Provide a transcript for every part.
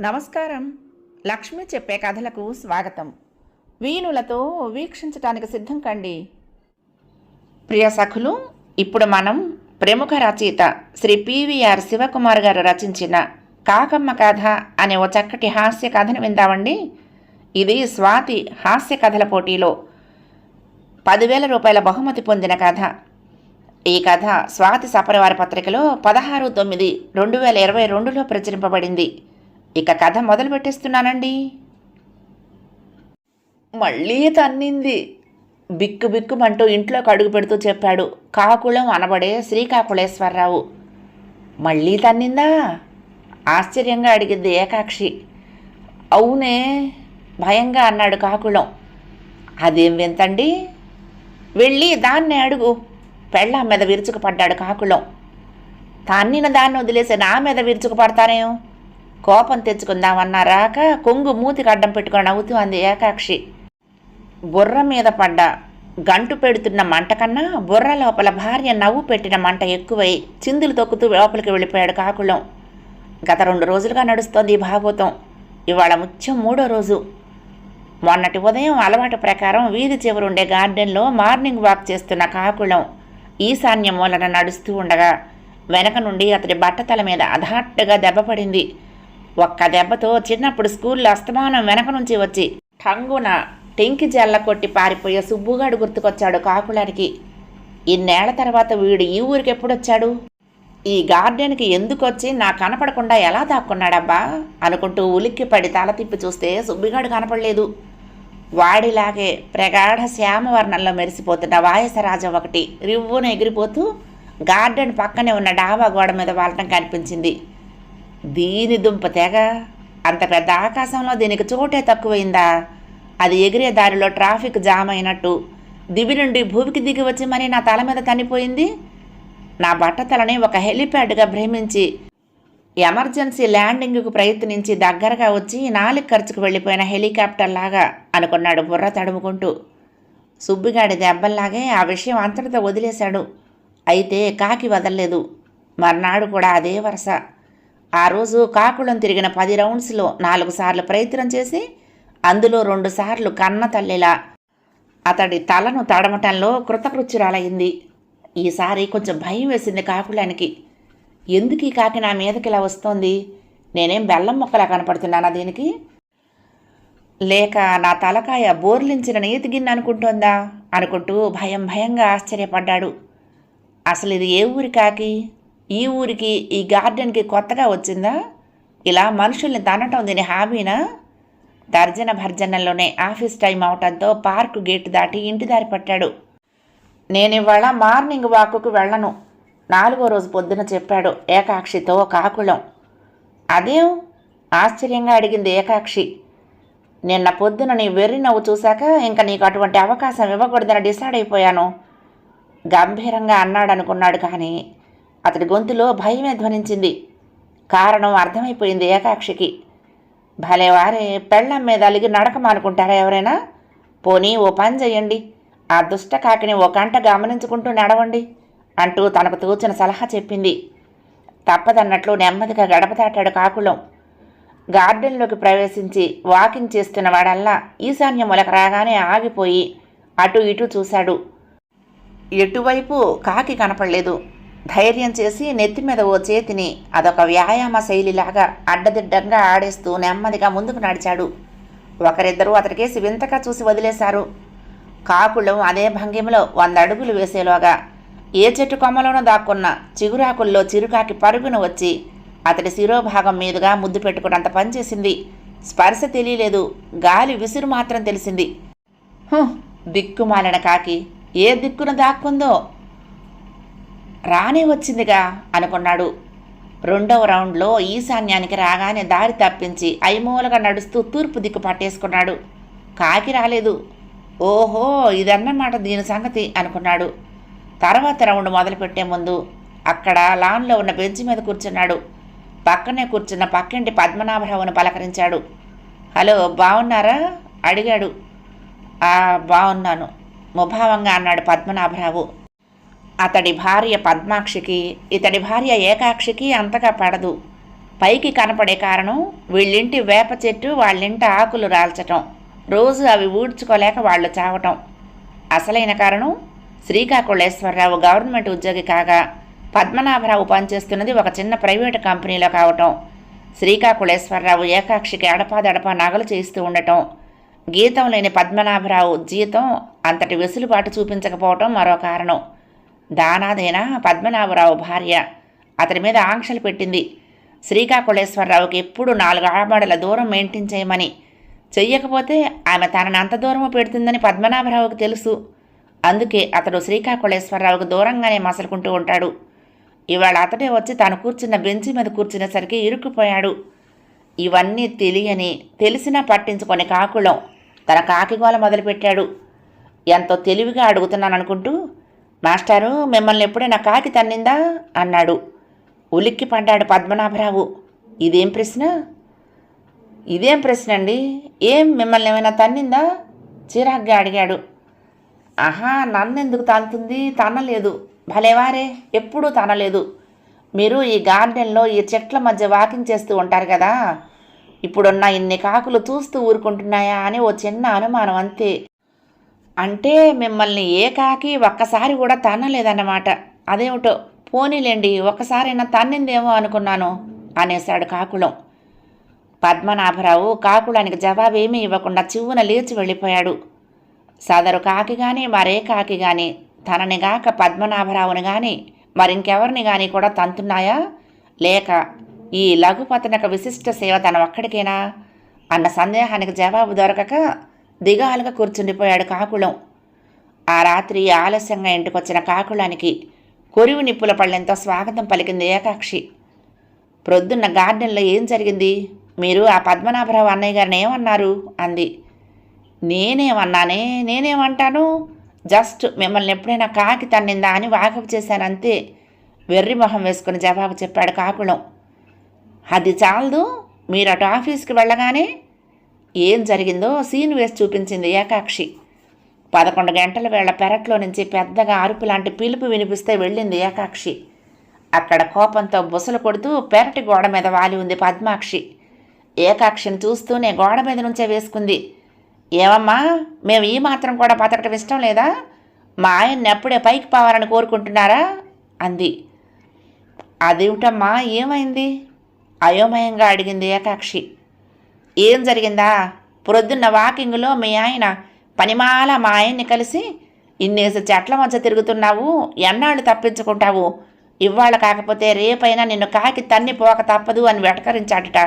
నమస్కారం. లక్ష్మి చెప్పే కథలకు స్వాగతం. వీణులతో వీక్షించటానికి సిద్ధం కండి. ప్రియ సఖులు ఇప్పుడు మనం ప్రముఖ రచయిత శ్రీ పివిఆర్ శివకుమార్ గారు రచించిన కాకమ్మ కథ అనే ఓ చక్కటి హాస్య కథను విందామండి. ఇది స్వాతి హాస్య కథల పోటీలో పదివేల రూపాయల బహుమతి పొందిన కథ. ఈ కథ స్వాతి సపరివార పత్రికలో పదహారు తొమ్మిది రెండు వేల ఇరవై రెండులో ప్రచురింపబడింది. ఇక కథ మొదలు పెట్టేస్తున్నానండి. మళ్ళీ తన్నింది. బిక్కు బిక్కుమంటూ ఇంట్లోకి అడుగు పెడుతూ చెప్పాడు. కాకుళం అనబడే శ్రీకాకుళేశ్వరరావు. మళ్ళీ తన్నిందా? ఆశ్చర్యంగా అడిగింది ఏకాక్షి. అవునే భయంగా అన్నాడు కాకుళం. అదేం వింతండి? వెళ్ళి దాన్నే అడుగు. పెళ్ళాం మీద విరుచుకుపడ్డాడు కాకుళం. తన్నిన దాన్ని వదిలేసి నా మీద విరుచుకుపడతానేం కోపం తెచ్చుకుందామన్నా రాక కొంగు మూతికి అడ్డం పెట్టుకొని నవ్వుతూ అంది ఏకాక్షి. బుర్ర మీద పడ్డ గంటు పెడుతున్న మంట కన్నా బుర్ర లోపల భార్య నవ్వు పెట్టిన మంట ఎక్కువై చిందులు తొక్కుతూ లోపలికి వెళ్ళిపోయాడు కాకుళం. గత రెండు రోజులుగా నడుస్తోంది భాగవతం ఇవాళ ముత్యం మూడో రోజు. మొన్నటి ఉదయం అలవాటు ప్రకారం వీధి చివరుండే గార్డెన్లో మార్నింగ్ వాక్ చేస్తున్న కాకుళం. ఈశాన్య మూలన నడుస్తూ ఉండగా వెనక నుండి అతడి బట్టతల మీద అధాట్టుగా దెబ్బ పడింది. ఒక్క దెబ్బతో చిన్నప్పుడు స్కూల్లో అస్తమానం వెనక నుంచి వచ్చి టంగున టెంకి జల్ల కొట్టి పారిపోయే సుబ్బుగాడు గుర్తుకొచ్చాడు కాకులానికి ఇన్నేళ్ళ తర్వాత వీడు ఈ ఊరికి ఎప్పుడొచ్చాడు? ఈ గార్డెన్కి ఎందుకొచ్చి నా కనపడకుండా ఎలా దాక్కున్నాడబ్బా? అనుకుంటూ ఉలిక్కిపడి తల తిప్పి చూస్తే సుబ్బిగాడు కనపడలేదు. వాడిలాగే ప్రగాఢ శ్యామవర్ణంలో మెరిసిపోతున్న వాయసరాజం ఒకటి రివ్వున ఎగిరిపోతూ గార్డెన్ పక్కనే ఉన్న డాబా గోడ మీద వాలటం కనిపించింది. దీని దుంప తెగ అంత పెద్ద ఆకాశంలో దీనికి చోటే తక్కువైందా? అది ఎగిరే దారిలో ట్రాఫిక్ జామ్ అయినట్టు. దివి నుండి భూమికి దిగి వచ్చి మరి నా తల మీద తనిపోయింది నా బట్టతలని ఒక హెలిప్యాడ్గా భ్రమించి ఎమర్జెన్సీ ల్యాండింగ్కు ప్రయత్నించి దగ్గరగా వచ్చి నాలుగు ఖర్చుకు వెళ్ళిపోయిన హెలికాప్టర్ లాగా అనుకున్నాడు బుర్ర తడుముకుంటూ. సుబ్బిగాడి దెబ్బల్లాగే ఆ విషయం అంతటితో వదిలేశాడు. అయితే కాకి వదలలేదు. మర్నాడు కూడా అదే వరుస. ఆ రోజు కాకుళం తిరిగిన పది రౌండ్స్లో నాలుగు సార్లు ప్రయత్నం చేసి అందులో రెండు సార్లు కన్న తల్లిలా. అతడి తలను తడమటంలో కృతకృత్యురాలయ్యింది ఈసారి కొంచెం భయం వేసింది కాకులానికి ఎందుకు ఈ కాకి నా మీదకి ఇలా వస్తోంది? నేనేం బెల్లం మొక్కలా కనపడుతున్నానా దీనికి? లేక నా తలకాయ బోర్లించిన నీతి గిన్నె అనుకుంటోందా? అనుకుంటూ భయం భయంగా ఆశ్చర్యపడ్డాడు. అసలు ఇది ఏ ఊరి కాకి? ఈ ఊరికి ఈ గార్డెన్కి కొత్తగా వచ్చిందా? ఇలా మనుషుల్ని తనటం దీని హాబీనా? దర్జన భర్జనల్లోనే ఆఫీస్ టైం అవటంతో పార్కు గేటు దాటి ఇంటి దారి పట్టాడు. నేను ఇవాళ మార్నింగ్ వాకుకు వెళ్ళను. నాలుగో రోజు పొద్దున చెప్పాడు ఏకాక్షితో కాకుళం. అదేం? ఆశ్చర్యంగా అడిగింది ఏకాక్షి. నిన్న పొద్దున నీ వెర్రి నవ్వు చూశాక ఇంకా నీకు అటువంటి అవకాశం ఇవ్వకూడదని డిసైడ్ అయిపోయాను. గంభీరంగా అన్నాడనుకున్నాడు కానీ అతడి గొంతులో భయమే ధ్వనించింది. కారణం అర్థమైపోయింది ఏకాక్షికి. భలేవారే పెళ్ళం మీద అలిగి నడక మానుకుంటారా ఎవరైనా? పోనీ ఓ పని చేయండి ఆ దుష్ట కాకిని ఓ గంట గమనించుకుంటూ నడవండి. అంటూ తనకు తోచిన సలహా చెప్పింది. తప్పదన్నట్లు నెమ్మదిగా గడప దాటాడు గార్డెన్లోకి ప్రవేశించి వాకింగ్ చేస్తున్న వాడల్లా ఈశాన్య మొలక రాగానే ఆగిపోయి అటు ఇటు చూశాడు. ఎటువైపు కాకి కనపడలేదు. ధైర్యం చేసి నెత్తి మీద ఓ చేతిని అదొక వ్యాయామ శైలిలాగా అడ్డదిడ్డంగా ఆడేస్తూ నెమ్మదిగా ముందుకు నడిచాడు. ఒకరిద్దరూ అతడికేసి వింతగా చూసి వదిలేశారు. కాకులం అదే భంగిమలో వంద అడుగులు వేసేలోగా ఏ చెట్టు కొమ్మలోనో దాక్కున్న చిగురాకుల్లో చిరుకాకి పరుగున వచ్చి అతడి శిరోభాగం మీదుగా ముద్దు పెట్టుకున్నంత పనిచేసింది స్పర్శ తెలియలేదు. గాలి విసురు మాత్రం తెలిసింది. దిక్కుమాలిన కాకి ఏ దిక్కున దాక్కుందో? రానే వచ్చిందిగా అనుకున్నాడు. రెండవ రౌండ్లో ఈశాన్యానికి రాగానే దారి తప్పించి ఐమూలగా నడుస్తూ తూర్పు దిక్కు పట్టేసుకున్నాడు. కాకి రాలేదు. ఓహో ఇదన్నమాట దీని సంగతి అనుకున్నాడు. తర్వాత రౌండ్ మొదలుపెట్టే ముందు అక్కడ లాన్లో ఉన్న బెంచ్ మీద కూర్చున్నాడు. పక్కనే కూర్చున్న పక్కింటి పద్మనాభరావును పలకరించాడు. హలో బాగున్నారా అడిగాడు. బాగున్నాను ముభావంగా అన్నాడు పద్మనాభరావు. అతడి భార్య పద్మాక్షికి ఇతడి భార్య ఏకాక్షికి అంతగా పడదు. పైకి కనపడే కారణం వీళ్ళింటి వేప చెట్టు వాళ్ళింటి ఆకులు రాల్చటం. రోజు అవి ఊడ్చుకోలేక వాళ్ళు చావటం. అసలైన కారణం శ్రీకాకుళేశ్వరరావు గవర్నమెంట్ ఉద్యోగి కాగా పద్మనాభరావు పనిచేస్తున్నది ఒక చిన్న ప్రైవేటు కంపెనీలో కావటం. శ్రీకాకుళేశ్వరరావు ఏకాక్షికి అడపాదడపా నగలు చేస్తూ ఉండటం. గీతం లేని పద్మనాభరావు జీతం అంతటి వెసులుబాటు చూపించకపోవటం మరో కారణం. దానాదేనా పద్మనాభరావు భార్య. అతని మీద ఆంక్షలు పెట్టింది. శ్రీకాకుళేశ్వరరావుకి ఎప్పుడు నాలుగు ఆడబడల దూరం మెయింటైన్ చేయమని. చెయ్యకపోతే ఆమె తనని అంత దూరము పెడుతుందని పద్మనాభరావుకి తెలుసు. అందుకే అతడు శ్రీకాకుళేశ్వరరావుకు దూరంగానే మసలుకుంటూ ఉంటాడు. ఇవాళ అతడే వచ్చి తాను కూర్చున్న బెంచి మీద కూర్చునేసరికి ఇరుక్కుపోయాడు. ఇవన్నీ తెలియని తెలిసినా పట్టించుకొని కాకుళం తన కాకిగోల మొదలుపెట్టాడు. ఎంతో తెలివిగా అడుగుతున్నాను అనుకుంటూ మాస్టారు మిమ్మల్ని ఎప్పుడైనా కాకి తన్నిందా? అన్నాడు. ఉలిక్కి పడ్డాడు పద్మనాభరావు. ఇదేం ప్రశ్న? ఇదేం ప్రశ్న అండి? ఏం మిమ్మల్ని ఏమైనా తన్నిందా? చిరాగ్గా అడిగాడు. ఆహా నన్ను ఎందుకు తంతుంది తనలేదు. భలేవారే ఎప్పుడూ తనలేదు. మీరు ఈ గార్డెన్లో ఈ చెట్ల మధ్య వాకింగ్ చేస్తూ ఉంటారు కదా? ఇప్పుడున్న ఇన్ని కాకులు చూస్తూ ఊరుకుంటున్నాయా అని ఓ చిన్న అనుమానం అంతే. అంటే మిమ్మల్ని ఏ కాకి ఒక్కసారి కూడా తనలేదన్నమాట. అదేమిటో? పోనీలేండి ఒక్కసారైనా తన్నిందేమో అనుకున్నాను అనేశాడు కాకులం. పద్మనాభరావు కాకులానికి జవాబేమీ ఇవ్వకుండా చివ్వున లేచి వెళ్ళిపోయాడు. సదరు కాకి గాని మరే కాకి గాని తనని గాక పద్మనాభరావుని గాని మరింకెవరిని గాని కూడా తంతున్నాయా? లేక ఈ లఘుపతనక విశిష్ట సేవ తన ఒక్కడికేనా అన్న సందేహానికి జవాబు దొరకక దిగాలుగా కూర్చుండిపోయాడు కాకుళం. ఆ రాత్రి ఆలస్యంగా ఇంటికొచ్చిన కాకుళానికి కొరివి నిప్పుల పళ్ళెంతో స్వాగతం పలికింది ఏకాక్షి. ప్రొద్దున్న గార్డెన్లో ఏం జరిగింది? మీరు ఆ పద్మనాభరావు అన్నయ్య గారిని ఏమన్నారు? అంది. నేనేమన్నానే నేనేమంటాను? జస్ట్ మిమ్మల్ని ఎప్పుడైనా కాకి తన్నిందా అని వాకపు చేశానంతే వెర్రి మొహం వేసుకుని జవాబు చెప్పాడు కాకుళం. అది చాలదు మీరు అటు ఆఫీస్కి వెళ్ళగానే ఏం జరిగిందో సీన్ వేసి చూపించింది ఏకాక్షి. పదకొండు గంటల వేళ పెరట్లో నుంచి పెద్దగా అరుపు లాంటి పిలుపు వినిపిస్తే వెళ్ళింది ఏకాక్షి. అక్కడ కోపంతో బుసలు కొడుతూ పెరటి గోడ మీద వాలి ఉంది పద్మాక్షి. ఏకాక్షిని చూస్తూనే గోడ మీద నుంచే వేసుకుంది. ఏమమ్మా మేము ఈ మాత్రం కూడా బతకటం ఇష్టం లేదా? మా ఆయన్ని అప్పుడే పైకి పోవాలని కోరుకుంటున్నారా? అంది. అదేమిటమ్మా ఏమైంది? అయోమయంగా అడిగింది ఏకాక్షి. ఏం జరిగిందా? ప్రొద్దున్న వాకింగ్లో మీ ఆయన పనిమాల మా ఆయన్ని కలిసి ఇన్నేసి చెట్ల మధ్య తిరుగుతున్నావు ఎన్నాళ్ళు తప్పించుకుంటావు? ఇవాళ కాకపోతే రేపైనా నిన్ను కాకి తన్ని పోక తప్పదు అని వెటకరించాడట.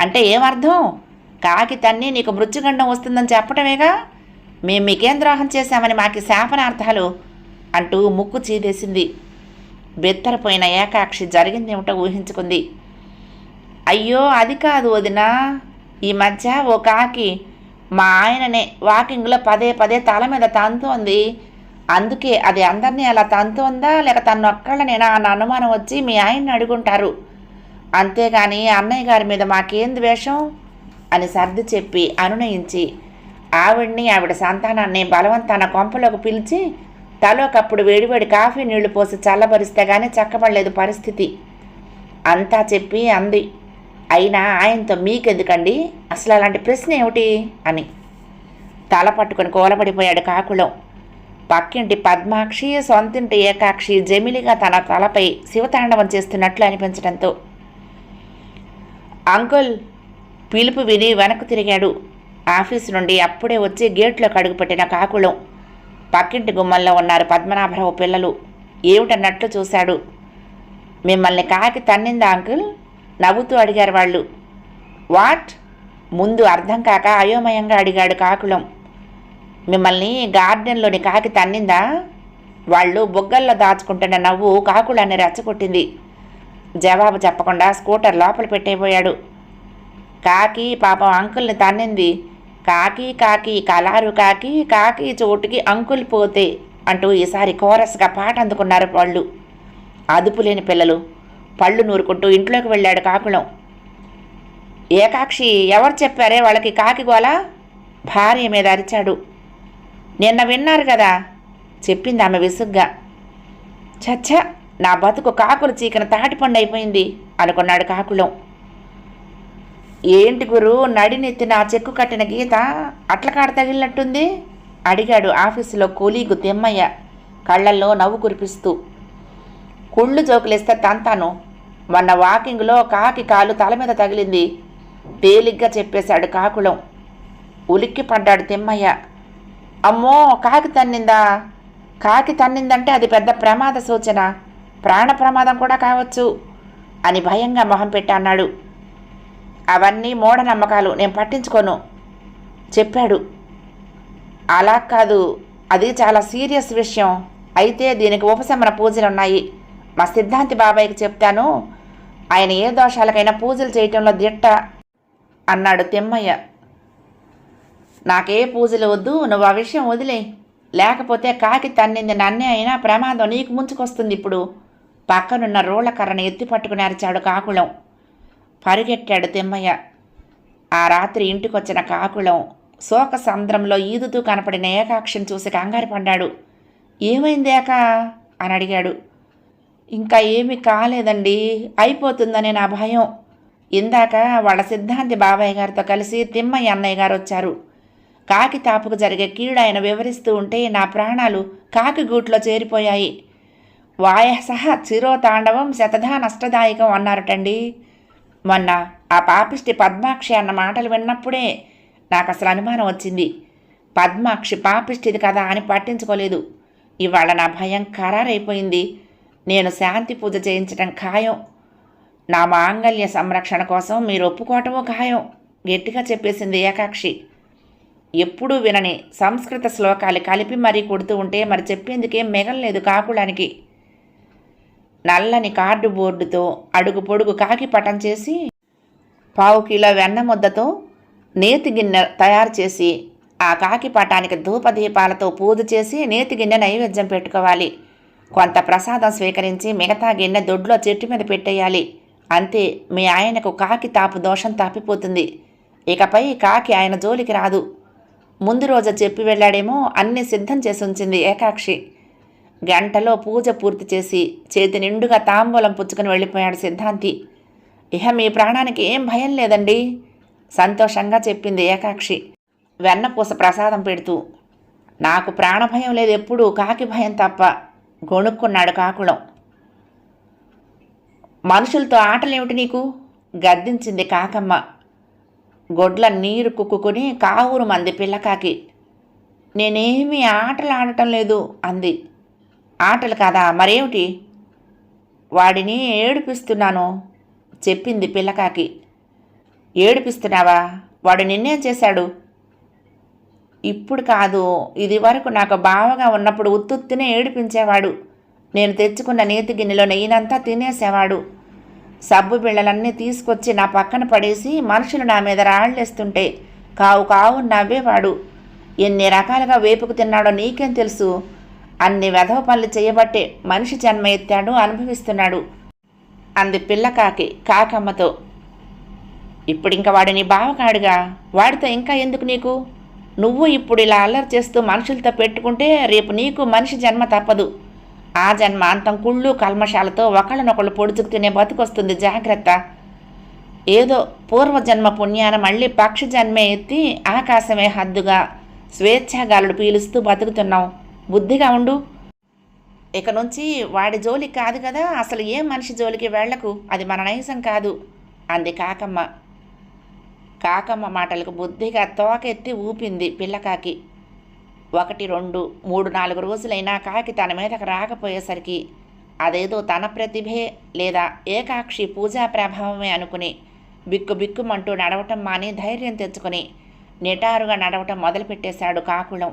అంటే ఏమర్థం? కాకి తన్ని నీకు మృత్యుగండం వస్తుందని చెప్పటమేగా? మేము మీకేం ద్రోహం చేశామని మాకి శాపనార్థాలు అంటూ ముక్కు చీదేసింది. బెత్తరపోయిన ఏకాక్షి జరిగిందేమిటో ఊహించుకుంది. అయ్యో అది కాదు వదినా. ఈ మధ్య ఓ కాకి మా ఆయననే వాకింగ్లో పదే పదే తల మీద తంతోంది. అందుకే అది అందరినీ అలా తంతోందా? లేక తను ఒక్కళ్ళనేనా అన్న అనుమానం వచ్చి మీ ఆయన్ని అడుగుంటారు. అంతేగాని అన్నయ్య గారి మీద మాకేం ద్వేషం అని సర్ది చెప్పి అనునయించి ఆవిడ్ని ఆవిడ సంతానాన్ని బలవంతాన కొంపలోకి పిలిచి తలోకప్పుడు వేడివేడి కాఫీ నీళ్ళు పోసి చల్లబరిస్తే గానీ చక్కబడలేదు పరిస్థితి. అంతా చెప్పి అంది. అయినా ఆయనతో మీకెందుకండి? అసలు అలాంటి ప్రశ్న ఏమిటి? అని. తల పట్టుకొని కూలబడిపోయాడు కాకులం పక్కింటి పద్మాక్షి సొంతింటి ఏకాక్షి జమిలిగా తన తలపై శివతాండవం చేస్తున్నట్లు అనిపించడంతో. అంకుల్ పిలుపు విని వెనక్కు తిరిగాడు. ఆఫీస్ నుండి అప్పుడే వచ్చి గేట్లో కడుగుపెట్టిన కాకుళం. పక్కింటి గుమ్మల్లో ఉన్నారు పద్మనాభరావు పిల్లలు. ఏమిటన్నట్లు చూశాడు. మిమ్మల్ని కాకి తన్నిందా అంకుల్? నవ్వుతూ అడిగారు వాళ్ళు. వాట్? ముందు అర్థం కాక అయోమయంగా అడిగాడు కాకులం మిమ్మల్ని గార్డెన్లోని కాకి తన్నిందా? వాళ్ళు బొగ్గల్లో దాచుకుంటున్న నవ్వు కాకులాన్ని రెచ్చగొట్టింది. జవాబు చెప్పకుండా స్కూటర్ లోపల పెట్టేపోయాడు. కాకి పాపం అంకుల్ని తన్నింది. కాకి కాకి కలారు కాకి కాకి చోటుకి అంకుల్ పోతే అంటూ ఈసారి కోరస్గా పాట అందుకున్నారు వాళ్ళు అదుపులేని పిల్లలు. పళ్ళు నూరుకుంటూ ఇంట్లోకి వెళ్ళాడు కాకులం ఏకాక్షి ఎవరు చెప్పారే వాళ్ళకి కాకి గోల? భార్య మీద అరిచాడు. నిన్న విన్నారు కదా? చెప్పింది ఆమె విసుగ్గా. చచ్చ నా బతుకు కాకులు చీకన తాటిపండు అయిపోయింది అనుకున్నాడు కాకులం ఏంటి గురు నడినెత్తిన ఆ చెక్కు కట్టిన గీత అట్లకాడ తగిలినట్టుంది? అడిగాడు ఆఫీసులో కూలీగు తిమ్మయ్య కళ్ళల్లో నవ్వు కురిపిస్తూ. కుళ్ళు జోకులేస్తే తంతాను. మొన్న వాకింగ్లో కాకి కాలు తల మీద తగిలింది. తేలిగ్గా చెప్పేశాడు కాకులం ఉలిక్కి పడ్డాడు తిమ్మయ్య. అమ్మో కాకి తన్నిందా? కాకి తన్నిందంటే అది పెద్ద ప్రమాద సూచన. ప్రాణ ప్రమాదం కూడా కావచ్చు అని భయంగా మొహం పెట్టి అన్నాడు అవన్నీ మూఢనమ్మకాలు నేను పట్టించుకోను. చెప్పాడు. అలా కాదు. అది చాలా సీరియస్ విషయం. అయితే దీనికి ఉపశమన పూజలు ఉన్నాయి మా సిద్ధాంతి బాబాయ్కి చెప్తాను. ఆయన ఏ దోషాలకైనా పూజలు చేయటంలో దిట్ట అన్నాడు తిమ్మయ్య. నాకే పూజలు వద్దు నువ్వు ఆ విషయం వదిలే. లేకపోతే కాకి తన్నింది నన్నే అయినా ప్రమాదం నీకు ముంచుకొస్తుంది ఇప్పుడు. పక్కనున్న రోళ్ళ కర్రను ఎత్తి పట్టుకుని అరిచాడు కాకుళం. పరిగెట్టాడు తిమ్మయ్య. ఆ రాత్రి ఇంటికొచ్చిన కాకుళం శోక సంద్రంలో ఈదుతూ కనపడిన ఏకాక్షిని చూసి కంగారు పడ్డాడు. ఏమైంది అని అడిగాడు. ఇంకా ఏమీ కాలేదండి అయిపోతుందని నా భయం. ఇందాక వాళ్ళ సిద్ధాంతి బాబాయ్ గారితో కలిసి తిమ్మయ్య అన్నయ్య గారు వచ్చారు. కాకి తాపుకు జరిగే కీడు ఆయన వివరిస్తూ ఉంటే నా ప్రాణాలు కాకి గూట్లో చేరిపోయాయి. వాయ సహా చిరోతాండవం శతధా నష్టదాయకం అన్నారటండి. మొన్న ఆ పాపిష్టి పద్మాక్షి అన్న మాటలు విన్నప్పుడే నాకు అసలు అనుమానం వచ్చింది. పద్మాక్షి పాపిష్టిది కదా అని పట్టించుకోలేదు. ఇవాళ నా భయం ఖరారైపోయింది. నేను శాంతి పూజ చేయించడం ఖాయం. నా మాంగల్య సంరక్షణ కోసం మీరు ఒప్పుకోవటమో ఖాయం. గట్టిగా చెప్పేసింది ఏకాక్షి. ఎప్పుడూ వినని సంస్కృత శ్లోకాలు కలిపి మరీ కొడుతూ ఉంటే మరి చెప్పేందుకేం మిగలలేదు కాకుడానికి నల్లని కార్డు బోర్డుతో అడుగు పొడుగు కాకి పటం చేసి పావు కిలో వెన్న ముద్దతో నేతి గిన్నె తయారు చేసి ఆ కాకి పటానికి ధూపదీపాలతో పూజ చేసి నేతి గిన్నె నైవేద్యం పెట్టుకోవాలి. కొంత ప్రసాదం స్వీకరించి మిగతా గిన్నె దొడ్లో చెట్టు మీద పెట్టేయాలి. అంతే మీ ఆయనకు కాకి తాపు దోషం తప్పిపోతుంది. ఇకపై కాకి ఆయన జోలికి రాదు. ముందు రోజు చెప్పి వెళ్ళాడేమో అన్నీ సిద్ధం చేసి ఉంచింది ఏకాక్షి. గంటలో పూజ పూర్తి చేసి చేతి నిండుగా తాంబూలం పుచ్చుకొని వెళ్ళిపోయాడు సిద్ధాంతి. ఇహ మీ ప్రాణానికి ఏం భయం లేదండి సంతోషంగా చెప్పింది ఏకాక్షి. వెన్నపూస ప్రసాదం పెడుతూ నాకు ప్రాణభయం లేదు ఎప్పుడూ కాకి భయం తప్ప గొణుక్కున్నాడు కాకుళం. మనుషులతో ఆటలేమిటి నీకు? గద్దించింది కాకమ్మ. గొడ్ల నీరు కుక్కుని కావురు మంది పిల్లకాకి. నేనేమీ ఆటలు ఆడటం లేదు అంది. ఆటలు కాదా? మరేమిటి? వాడిని ఏడిపిస్తున్నాను చెప్పింది పిల్లకాకి. ఏడిపిస్తున్నావా? వాడు నిన్నేం చేశాడు? ఇప్పుడు కాదు ఇది వరకు నాకు బావగా ఉన్నప్పుడు ఉత్తుత్తినే ఏడిపించేవాడు. నేను తెచ్చుకున్న నేతి గిన్నెలో నెయ్యినంతా తినేసేవాడు. సబ్బు బిళ్ళలన్నీ తీసుకొచ్చి నా పక్కన పడేసి మనుషులు నా మీద రాళ్ళేస్తుంటే కావు కావు నవ్వేవాడు. ఎన్ని రకాలుగా వేపుకు తిన్నాడో నీకేం తెలుసు? అన్ని వెధవ పనులు చేయబట్టే మనిషి జన్మ ఎత్తాడు అనుభవిస్తున్నాడు. అంది పిల్ల కాకి కాకమ్మతో. ఇప్పుడు ఇంకా వాడు నీ బావకాడుగా? వాడితో ఇంకా ఎందుకు నీకు? నువ్వు ఇప్పుడు ఇలా అల్లరి చేస్తూ మనుషులతో పెట్టుకుంటే రేపు నీకు మనిషి జన్మ తప్పదు. ఆ జన్మ అంతం కుళ్ళు కల్మషాలతో ఒకళ్ళనొకళ్ళు పొడుచుకు తినే బతుకొస్తుంది జాగ్రత్త. ఏదో పూర్వజన్మ పుణ్యాన మళ్ళీ పక్షి జన్మే ఎత్తి ఆకాశమే హద్దుగా స్వేచ్ఛాగాలుడు పీలుస్తూ బతుకుతున్నావు. బుద్ధిగా ఉండు. ఇక నుంచి వాడి జోలికి కాదు కదా అసలు ఏ మనిషి జోలికి వెళ్ళకు? అది మన నైసం కాదు. అంది కాకమ్మ. కాకమ్మ మాటలకు బుద్ధిగా తోకెత్తి ఊపింది పిల్లకాకి ఒకటి రెండు మూడు నాలుగు రోజులైనా కాకి తన మీదకు రాకపోయేసరికి అదేదో తన ప్రతిభే లేదా ఏకాక్షి పూజా ప్రభావమే అనుకుని బిక్కు బిక్కుమంటూ నడవటం మాని ధైర్యం తెచ్చుకొని నిటారుగా నడవటం మొదలుపెట్టేశాడు కాకుళం.